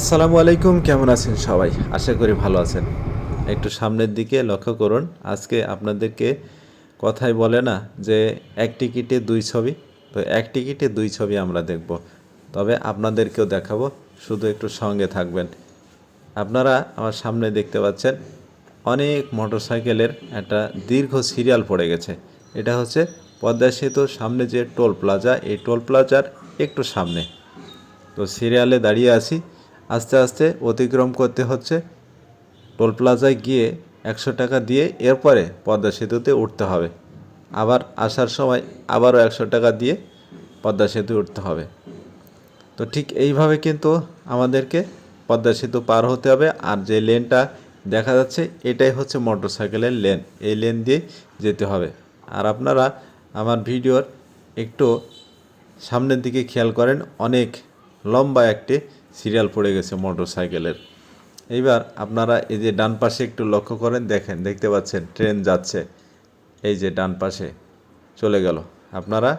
আসসালামু আলাইকুম, কেমন আছেন সবাই? আশা করি ভালো আছেন। একটু সামনের দিকে লক্ষ্য করুন, আজকে আপনাদেরকে কথাই বলে না যে এক টিকিটে দুই ছবি। তো এক টিকিটে দুই ছবি আমরা দেখব। তবে আপনাদেরকেও দেখাবো, শুধু একটু সঙ্গে থাকবেন। আপনারা আমার সামনে দেখতে পাচ্ছেন, অনেক মোটরসাইকেলের একটা দীর্ঘ সিরিয়াল পড়ে গেছে। এটা হচ্ছে পদ্মা সেতুর সামনে যে টোল প্লাজা, এই টোল প্লাজার একটু সামনে। তো সিরিয়ালে দাঁড়িয়ে আছি। আস্তে আস্তে অতিক্রম করতে হচ্ছে। টোল প্লাজায় গিয়ে একশো টাকা দিয়ে এরপরে পদ্মা সেতুতে উঠতে হবে। আবার আসার সময় আবারও একশো টাকা দিয়ে পদ্মা সেতু উঠতে হবে। তো ঠিক এইভাবে কিন্তু আমাদেরকে পদ্মা সেতু পার হতে হবে। আর যে লেনটা দেখা যাচ্ছে, এটাই হচ্ছে মোটর সাইকেলের লেন। এই লেন দিয়ে যেতে হবে। আর আপনারা আমার ভিডিওর একটু সামনের দিকে খেয়াল করেন, অনেক লম্বা একটি সিরিয়াল পড়ে গেছে মোটর সাইকেলের এইবার আপনারা এই যে ডান পাশে একটু লক্ষ্য করেন, দেখেন, দেখতে পাচ্ছেন, ট্রেন যাচ্ছে। এই যে ডান পাশে চলে গেল। আপনারা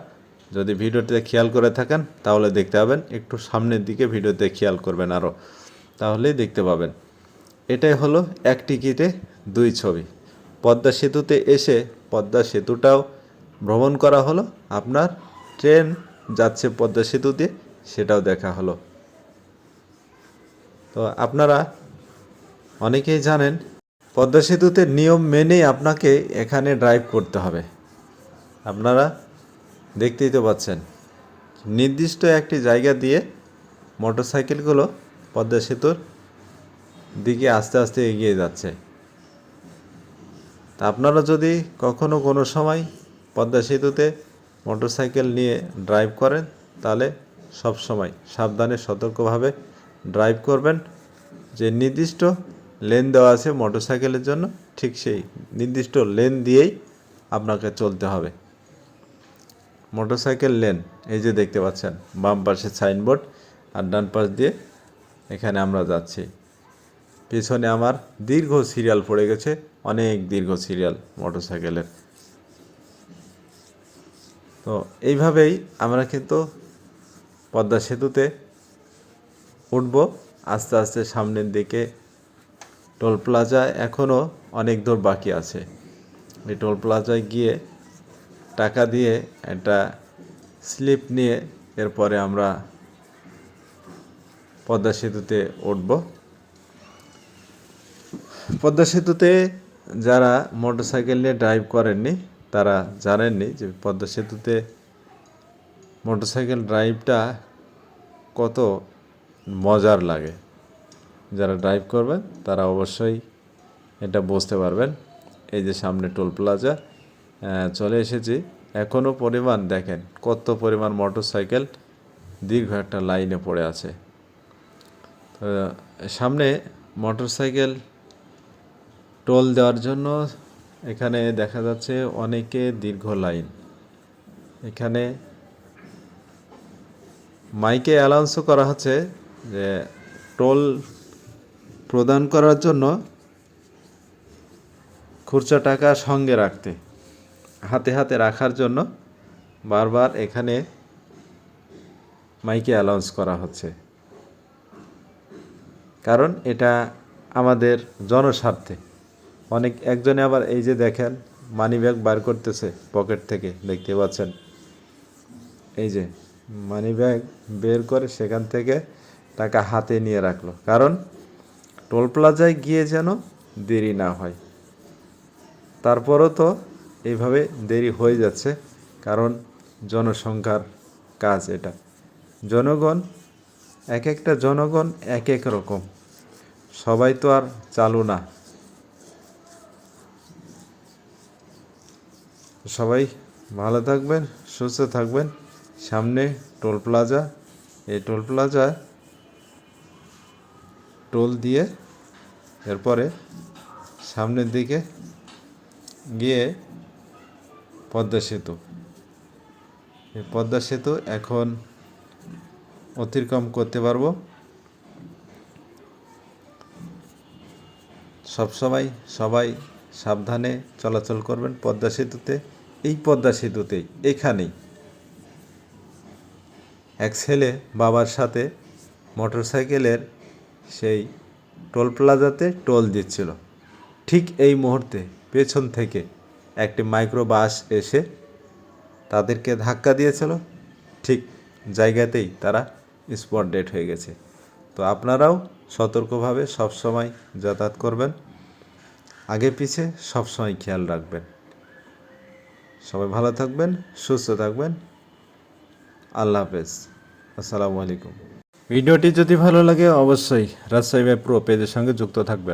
যদি ভিডিওটিতে খেয়াল করে থাকেন, তাহলে দেখতে পাবেন, একটু সামনের দিকে ভিডিওতে খেয়াল করবেন আরও। তাহলেই দেখতে পাবেন। এটাই হলো এক টিকিটে দুই ছবি। পদ্মা সেতুতে এসে পদ্মা সেতুটাও ভ্রমণ করা হলো। আপনার ট্রেন যাচ্ছে পদ্মা সেতুতে, সেটাও দেখা হলো। তো আপনারা অনেকেই জানেন, পদ্মা সেতুতে নিয়ম মেনেই আপনাকে এখানে ড্রাইভ করতে হবে। আপনারা দেখতেই তো পাচ্ছেন, নির্দিষ্ট একটি জায়গা দিয়ে মোটরসাইকেলগুলো পদ্মা সেতুর দিকে আস্তে আস্তে এগিয়ে যাচ্ছে। তা আপনারা যদি কখনো কোনো সময় পদ্মা সেতুতে মোটরসাইকেল নিয়ে ড্রাইভ করেন, তাহলে সব সময় সাবধানে, সতর্কভাবে ড্রাইভ করবেন। যে নির্দিষ্ট লেন দেওয়া আছে মোটরসাইকেলের জন্য, ঠিক সেই নির্দিষ্ট লেন দিয়েই আপনাকে চলতে হবে। মোটরসাইকেল লেন এই যে দেখতে পাচ্ছেন, বাম পাশে সাইনবোর্ড আর ডান পাশ দিয়ে এখানে আমরা যাচ্ছি। পিছনে আমার দীর্ঘ সিরিয়াল পড়ে গেছে, অনেক দীর্ঘ সিরিয়াল মোটরসাইকেলের তো এইভাবেই আমরা কিন্তু পদ্মা সেতুতে উঠব। আস্তে আস্তে সামনের দিকে টোল প্লাজা এখনও অনেক দূর বাকি আছে। এই টোল প্লাজায় গিয়ে টাকা দিয়ে একটা স্লিপ নিয়ে এরপরে আমরা পদ্মা সেতুতে উঠব। পদ্মা সেতুতে যারা মোটরসাইকেল নিয়ে ড্রাইভ করেননি, তারা জানেননি যে পদ্মা সেতুতে মোটরসাইকেল ড্রাইভটা কত মজার লাগে। যারা ড্রাইভ করবেন তারা অবশ্যই এটা বুঝতে পারবেন। এই যে সামনে টোল প্লাজা চলে এসেছি। এখনও পরিমাণ দেখেন কত পরিমাণ মোটরসাইকেল দীর্ঘ একটা লাইনে পড়ে আছে। সামনে মোটরসাইকেল টোল দেওয়ার জন্য এখানে দেখা যাচ্ছে অনেকে দীর্ঘ লাইন এখানে মাইকে অ্যালাউন্সও করা হচ্ছে যে টোল প্রদান করার জন্য খুচরা টাকা সঙ্গে রাখতে, হাতে হাতে রাখার জন্য বারবার এখানে মাইকে অ্যালাউন্স করা হচ্ছে। কারণ এটা আমাদের জনস্বার্থে। অনেক, একজনে আবার এই যে দেখেন মানি ব্যাগ বার করতেছে পকেট থেকে, দেখতে পাচ্ছেন? এই যে মানি ব্যাগ বের করে সেখান থেকে টাকা হাতে নিয়ে রাখল। কারণ টোল প্লাজায় গিয়ে যেন দেরি না হয়। তারপরও তো এইভাবে দেরি হয়ে যাচ্ছে, কারণ জনসংখ্যার কাজ এটা। জনগণ এক একটা জনগণ এক এক রকম। সবাই তো আর চালু না। সবাই ভালো থাকবেন, সুস্থ থাকবেন। সামনে টোল প্লাজা। এই টোল প্লাজা টোল দিয়ে এরপরে সামনের দিকে গিয়ে পদ্মা সেতু। এই পদ্মা সেতু এখন অতিক্রম করতে পারব। সবসময় সবাই সাবধানে চলাচল করবেন পদ্মা সেতুতে। এই পদ্মা সেতুতেই এখানেই। এক ছেলে বাবার সাথে মোটরসাইকেলের সেই টোল প্লাজাতে টোল দিচ্ছিল। ঠিক এই মুহূর্তে পেছন থেকে একটি মাইক্রো বাস এসে তাদেরকে ধাক্কা দিয়েছিল। ঠিক জায়গাতেই তারা স্পট ডেট হয়ে গেছে। তো আপনারাও সতর্কভাবে সবসময় যাতায়াত করবেন। আগে পিছে সবসময় খেয়াল রাখবেন। সবাই ভালো থাকবেন, সুস্থ থাকবেন। আল্লাহ হাফেজ। আসসালামু আলাইকুম। ভিডিওটি যদি ভালো লাগে অবশ্যই রাজশাহী প্রো পেজের সঙ্গে যুক্ত থাকবেন।